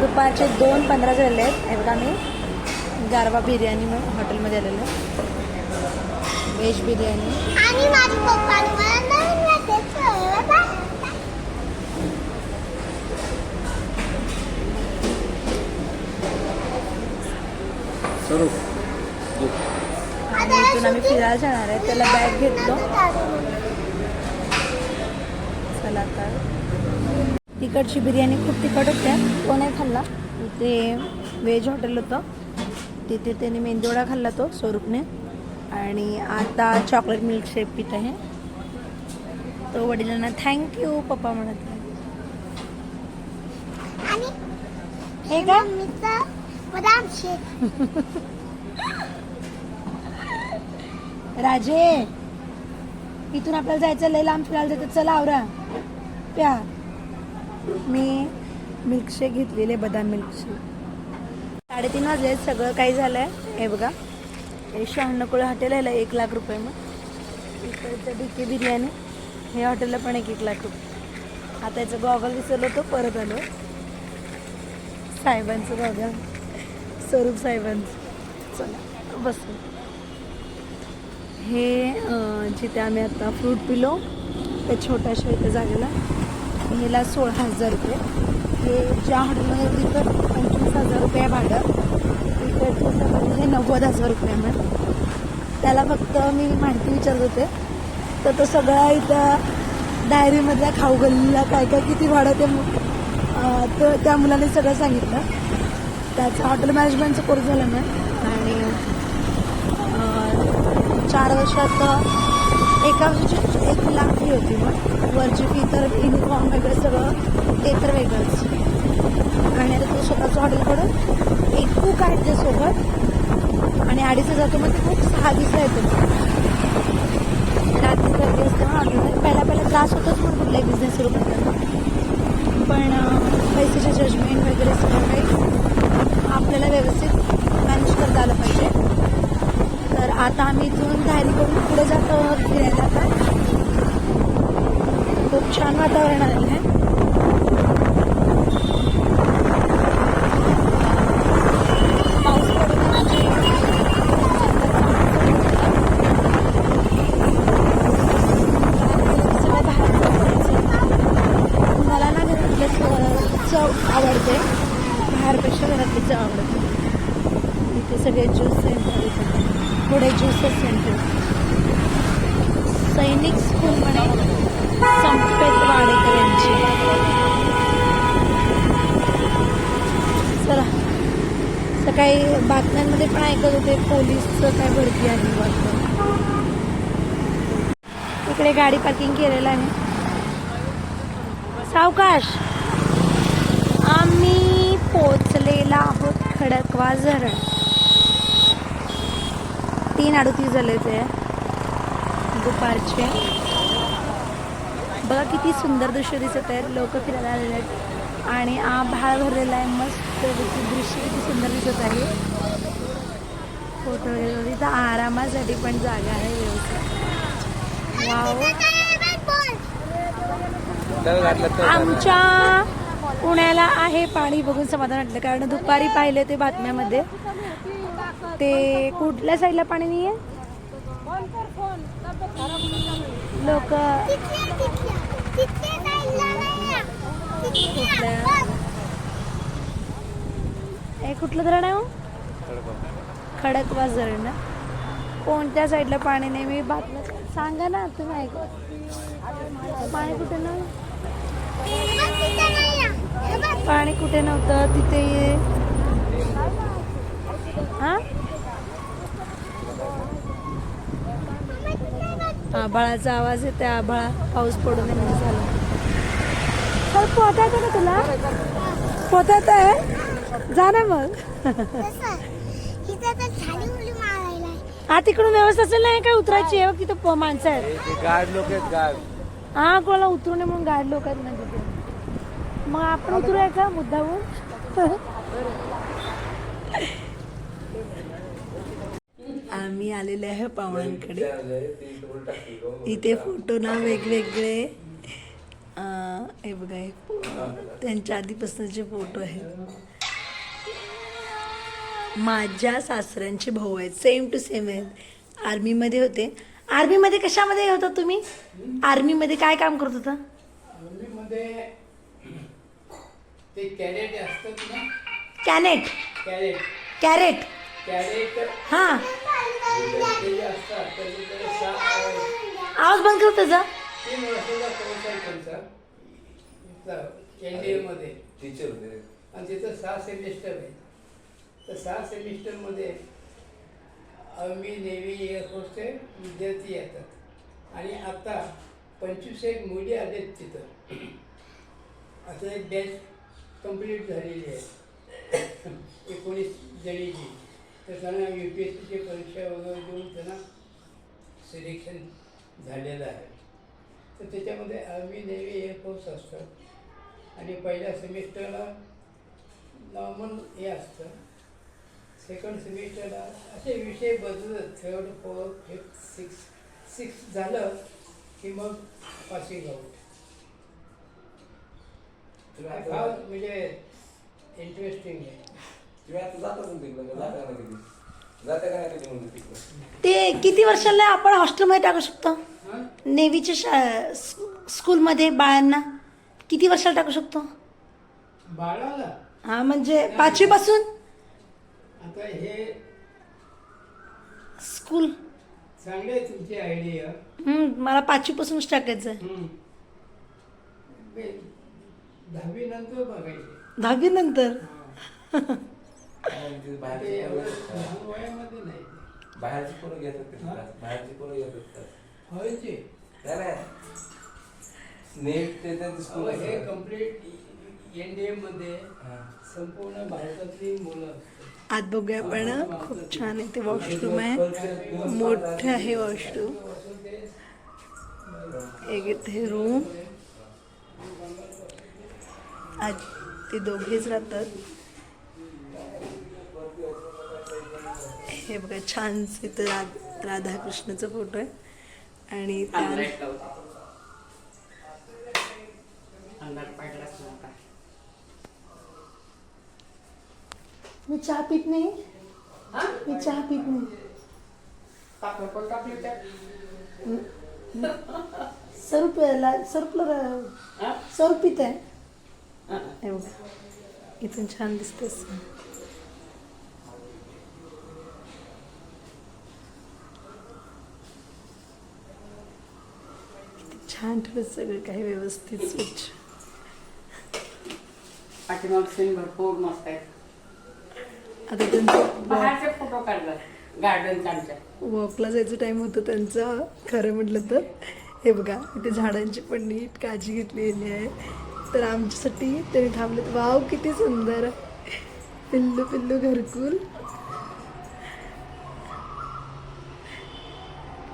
दुपारचे दोन पंधरा झाले आहेत. एवढा मी. गारवा बिर्याणी म्हणून हॉटेलमध्ये आलेलो आहे. व्हेज बिर्याणी. आणि आणि इथून आम्ही फिरायला जाणार आहे. त्याला बॅग घेतलो. चला तर तिकडची बिर्याणी खूप तिखट होत्या. तो नाही खाल्ला? इथे व्हेज हॉटेल होतं. तिथे त्याने मेंदीवडा खाल्ला तो स्वरूपने. आणि आता चॉकलेट मिल्कशेक पित आहे. तो वडिलांना थँक्यू पप्पा म्हणत आहे. आणि हे का? बदाम शेक राजे इथून आपल्याला जायचं लय लांब फिरायला जायचं चला आवरा प्या मी मिल्कशेक घेतलेले बदाम मिल्कशेक साडेतीन वाजले सगळं काही झालंय. हे बघा. हे शहाण्णकुळे हॉटेल आहे एक लाख रुपये मग. इकडचं डी के बिर्याणी. हे हॉटेलला पण एक एक लाख रुपये. आता याचं गॉगल विसरलो तो परत आलो. साहेबांचं गॉगल स्वरूप साहेबांचं. चला बस. हे जिथे आम्ही आता फ्रूट पिलो त्या छोट्याशा इथे जागेला. ह्याला सोळा हजार रुपये. हे ज्या हॉटेलमध्ये तिथं पंचवीस हजार रुपये भाडं. तिकडचं म्हणजे हे नव्वद हजार रुपये आहे त्याला फक्त मी माहिती विचारत होते. तर तो सगळा इथं डायरीमधल्या खाऊ गल्लीला काय काय किती भाडं ते त्या मुलाने सगळं सांगितलं. त्याचं हॉटेल मॅनेजमेंटचं कोर्स झालं मॅम आणि चार वर्षात एका वर्षाची एक लाख फी होती मग वरची फी तर युनिफॉर्म वगैरे सगळं ते तर वेगळंच. आणि आता तो स्वतःचं हॉटेल कडून एक कुक आहे त्यासोबत आणि अडीच हजार मग ते म्हणजे खूप सहा दिवस येतो रात्री गर्दी असते मग हॉटेलमध्ये पहिला पहिला त्रास होतोच मग कुठलाही बिझनेस सुरू करताना पण पैशाचे जजमेंट वगैरे सगळं काही आपल्याला व्यवस्थित मॅनेज करता आलं पाहिजे. तर आता आम्ही इथून धायरी करून पुढे जातो. फिरायला आता. खूप छान वातावरण आलेलं आहे पाऊस पडून म्हणजे सगळं बाहेर पडायचं. मला ना घरातले चव आवडते बाहेरपेक्षा घरातली चव आवडते इथे सगळे ज्यूस सेंटर पुढे ज्यूसेस सेंटर सैनिक स्कूल म्हणे संपेत वाडेकर यांची. चला. सकाळी बातम्यांमध्ये पण ऐकत होते पोलीसचं काय भरती आहे वाटतं. इकडे गाडी पार्किंग केलेलं आहे. सावकाश आम्ही पोचलेला आहोत खडकवा धरण. तीन अडतीस झाले ते दुपारचे. बघा किती सुंदर दृश्य दिसत आहे लोक फिरायला आलेले आहेत. आणि आभाळ भरलेला आहे. मस्त दृश्य किती सुंदर दिसत आहे. फोटो वगैरे तिथं आरामासाठी पण जागा आहे व्यवस्थित. वाव. आमच्या पुण्याला आहे पाणी बघून समाधान वाटलं. कारण दुपारी पाहिले ते बातम्यामध्ये. ते कुठल्या साईडला पाणी नाही आहे लोक हे कुठलं धरण आहे हो? खडकवास धरण ना? कोणत्या साईडला पाणी नाही? मी बातम्या सांगा ना तुम्ही ऐक. पाणी कुठे ना? पाणी कुठे नव्हतं? तिथे हा? आभाळाचा आवाज येते आभाळा. पाऊस पडू नये म्हणून झाला. पोहता येतं का तुला? पोहता येत आहे? जा ना मग. हा तिकडून व्यवस्था असेल नाही काय उतरायची आहे? तिथं माणसं आहेत. गार्ड लोक आहेत गार्ड. हा कोणाला उतरू नये म्हणून गाड लोक आहेत ना तिथे. मग आपण उतरूया का मुद्दाहून आम्ही आलेले आहे पाहुण्यांकडे. इथे फोटो ना वेगवेगळे. अं, हे बघा हे त्यांच्या आधीपासूनचे फोटो आहेत. माझ्या सासऱ्यांचे भाऊ आहेत. सेम टू सेम आहेत. आर्मीमध्ये होते. आर्मीमध्ये कशामध्ये होता तुम्ही? आर्मीमध्ये काय काम करत होता? मध्ये ते कॅरेट असतात ना? कॅनेट कॅरेट कॅरेट कॅरेट हां. आवाज बंद कर त्याचा. तीन वर्षाचा कोर्स आहे त्यांचा एन डी एमध्ये टीचर होते. आणि तिथं सहा सेमिस्टर आहे. तर सहा सेमिस्टरमध्ये आर्मी नेव्ही एअरफोर्सचे विद्यार्थी येतात. आणि आता पंचवीस एक मुली आलेत तिथं. आता एक बॅच कंप्लीट झालेली आहे. एकोणीस जणीची. तर त्यांना यू पी एस सीची परीक्षा वगैरे देऊन त्यांना सिलेक्शन झालेलं आहे. तर त्याच्यामध्ये आर्मी नेव्ही एअरफोर्स असतं. आणि पहिल्या सेमिस्टरला नॉर्मल हे असतं. सेकंड सेमिस्टरला असे विषय बदलत third fourth fifth six six झालं की मग पासिंग आउट फार म्हणजे इंटरेस्टिंग आहे. तुम्ही आता जाता पण तिकडं का जाता का नाही कधी? जाता का नाही कधी म्हणून तिकडं? ते किती वर्षाला आपण हॉस्टेलमध्ये टाकू शकतो? हां? नेव्हीच्या शा स- स्कूलमध्ये बाळांना किती वर्षाला टाकू शकतो? बाळाला? हा म्हणजे पाचवीपासून? आता हे स्कूल. चांगली आहे तुमची आयडिया. हम्म, मला पाचवीपासूनच टाकायचं आहे दहावी नंतर बघायचे. दहावी नंतर? आणि ते ते बाहेरची पोरं- बाहेरची पोरं घेतात ते क्लास बाहेरची पोरं घेतात क्लास. व्हायचे. नाही नाही नेट ते त्यांचं स्कूल अहो, हे असतं. कंप्लीट एन डी मध्ये. संपूर्ण भारतातली मुलं असतात. आत बघूया आपण खूप छान आहे ते वॉशरूम आहे. मोठं आहे वॉशरूम एक इथे रूम आज ते दोघेच राहतात. हे बघा छान इथं रा- राधाकृष्णाचा फोटो आहे. आणि मी चहा पित नाही. मी चहा पित नाही. स्वरूप स्वरूपला स्वरूप पित आहे. हे. इथून छान दिसतेस छान ठेवत सगळं काही व्यवस्थित स्वच्छ. पाठीमाग सीन भरपूर मस्त आहे आता त्यांचं बाहेरचे फोटो काढतात गार्डन वॉकला जायचं टाइम होतं त्यांचा खरं म्हटलं तर हे बघा इथे झाडांची पण नीट काळजी घेतलेली आहे. तर आमच्यासाठी तरी थांबलेत. वाव किती सुंदर. पिल्लू पिल्लू घरकुल.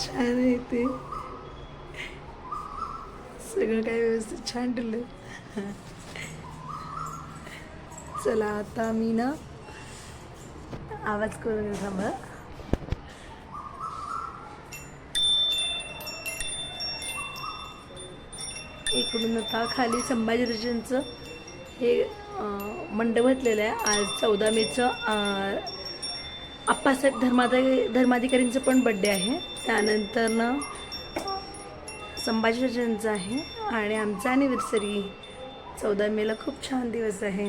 छान आहे ते. सगळं काय व्यवस्थित छान ठेवलं चला आता मी ना आवाज करून थांबा. इकडून आता खाली संभाजीराजांचं हे मंडप घातलेलं आहे. आज चौदा मेचं अप्पासाहेब आप्पासाहेब धर्माधिकारी धर्माधिकारींचं पण बड्डे आहे. त्यानंतर ना संभाजीराजांचं आहे आणि आमचा ॲनिव्हर्सरी चौदा मेला खूप छान दिवस आहे.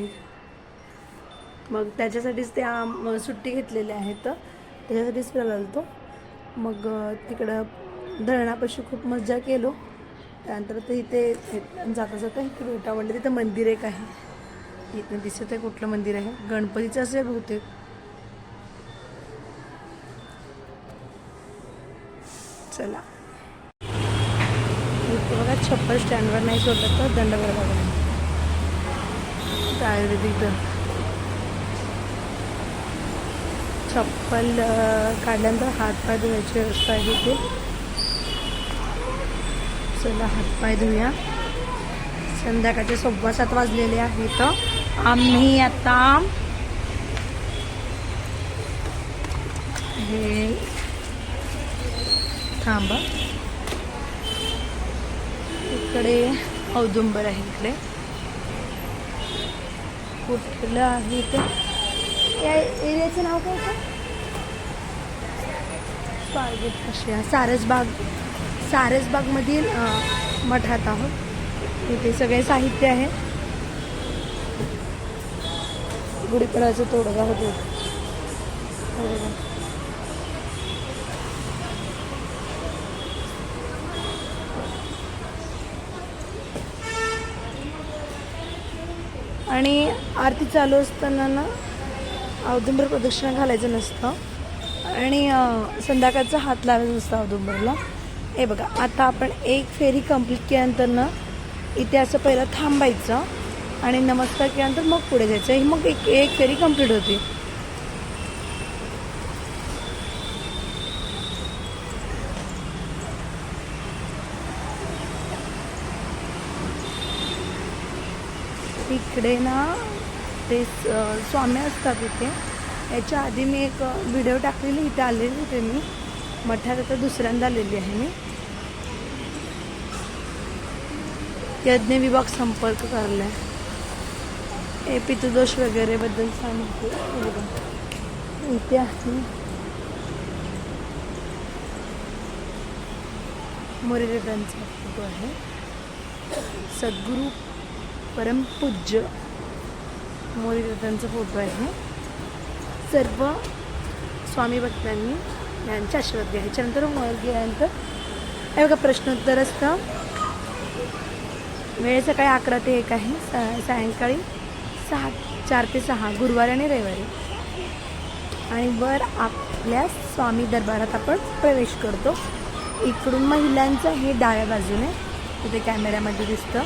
मग त्याच्यासाठीच ते आम सुट्टी घेतलेल्या आहेत. त्याच्यासाठीच फिरायला आलतो मग तिकडं धरणापाशी खूप मजा केलो. त्यानंतर ते इथे जाता जाता इकडे विटावंडी तिथं मंदिर एक आहे. इथं दिसत आहे कुठलं मंदिर आहे. गणपतीचं असेल बहुतेक. चला. छप्पर स्टँडवर नाही सोडलं तर दंड भरावा लागेल आयुर्वेदिक चप्पल काढल्यानंतर हातपाय धुवायची व्यवस्था आहे ते चला हातपाय धुया. संध्याकाळचे सव्वा सात वाजलेले आहेत आम्ही आता हे थांबा. इकडे औदुंबर आहे इकडे. कुठलं आहे ते या एरियाचं नाव काय का स्वारगेट कशी सारसबाग सारसबागमधील मठात आहोत. इथे सगळे साहित्य आहे. गुढीपणाचं तोडगा होतो. आणि आरती चालू असताना ना औदुंबर प्रदक्षिणा घालायचं नसतं. आणि संध्याकाळचा हात लावायचा नसतं औदुंबरला हे बघा आता आपण एक फेरी कंप्लीट केल्यानंतर ना इथे असं पहिलं थांबायचं आणि नमस्कार केल्यानंतर मग पुढे जायचं. ही मग एक एक फेरी कंप्लीट होती. इकडे ना ते स्वामी असतात इथे. याच्या आधी मी एक व्हिडिओ टाकलेली इथे आलेली होते मी. मठात आता दुसऱ्यांदा आलेली आहे मी. यज्ञ विभाग संपर्क करलाय. हे पितृदोष वगैरे वगैरेबद्दल सांगते. बघा. इथे आहे. मोरेदांचा फोटो आहे. सद्गुरू परमपूज्य मोरीदादांचा फोटो आहे सर्व स्वामी भक्तांनी यांचे आशीर्वाद घ्या. ह्याच्यानंतर वर गेल्यानंतर हे बघा प्रश्नोत्तर असतं. वेळ सकाळी अकरा ते एक आहे. सा सायंकाळी सहा चार ते सहा गुरुवारी आणि रविवारी. आणि वर आपल्या स्वामी दरबारात आपण प्रवेश करतो. इकडून महिलांचं हे डाव्या बाजूने तिथे कॅमेऱ्यामध्ये दिसतं.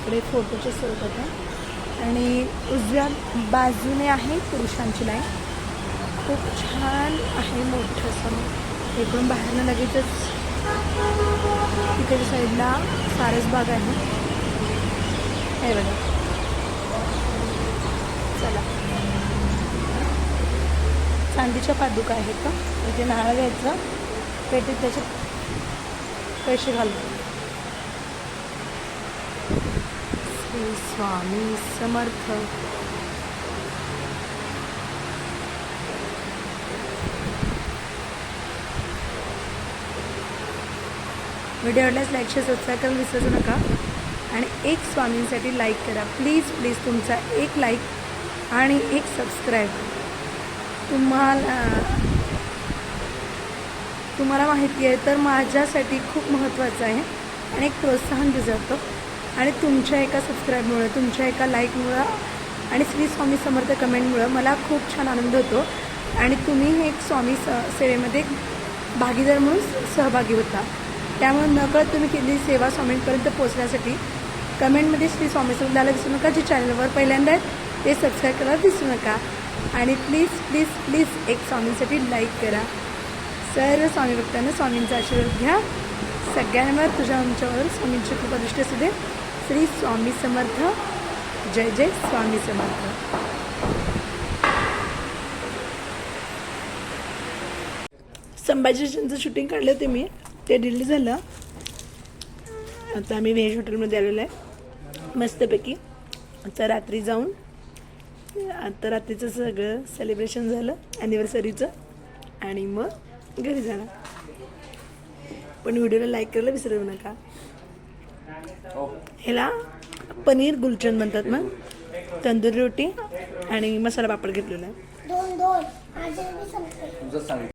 इकडे फोटोचे स्वरूपात आहे आणि उजव्या बाजूने आहे पुरुषांची लाईन. खूप छान आहे मोठं असं. इकडून बाहेरनं लगेचच तिकडच्या साईडला सारसबाग आहे. हे बघा. चला. चांदीच्या पादुका आहेत का? इथे नारळ घ्यायचं पेटीत त्याचे पैसे घालतो श्री स्वामी समर्थ. व्हिडिओ आवडल्यास लाईक शेअर सबस्क्राईब करायला विसरू नका. आणि एक स्वामींसाठी लाईक करा. प्लीज प्लीज तुमचा एक लाईक आणि एक सबस्क्राईब तुम्हाला तुम्हाला माहिती आहे तर माझ्यासाठी खूप महत्त्वाचं आहे. आणि एक प्रोत्साहन दिलं जातं. आणि तुमच्या एका सबस्क्राईबमुळं तुमच्या एका लाईकमुळं आणि श्री स्वामी समर्थ कमेंटमुळं मला खूप छान आनंद होतो. आणि तुम्ही हे एक स्वामी स सेवेमध्ये भागीदार म्हणून सहभागी होता. त्यामुळे नकळत तुम्ही केलेली सेवा स्वामींपर्यंत पोहोचण्यासाठी. कमेंटमध्ये श्री स्वामी समर्थाला विसरू नका जे चॅनलवर पहिल्यांदा आहेत ते सबस्क्राईब करायला विसरू नका. आणि प्लीज प्लीज प्लीज एक स्वामींसाठी लाईक करा. सर्व स्वामी भक्तांना स्वामींचा आशीर्वाद घ्या. सगळ्यांवर तुझ्या आमच्यावर स्वामींची कृपा दृष्टी असू दे. श्री स्वामी समर्थ. जय जय स्वामी समर्थ. संभाजी शूटिंग काढलं होते मी. ते डिलीट झालं. आता आम्ही व्हेज हॉटेलमध्ये आलेलो आहे. मस्तपैकी. आता रात्री जाऊन आता रात्रीचं सगळं सेलिब्रेशन झालं ॲनिव्हर्सरीचं आणि मग घरी जाणार. पण व्हिडिओला लाईक करायला विसरू नका. ह्याला पनीर गुलचंद म्हणतात मग तंदुरी रोटी आणि मसाला पापड घेतलेला आहे. दोन दोन. माझे मी सांगते तुझंच सांगितलं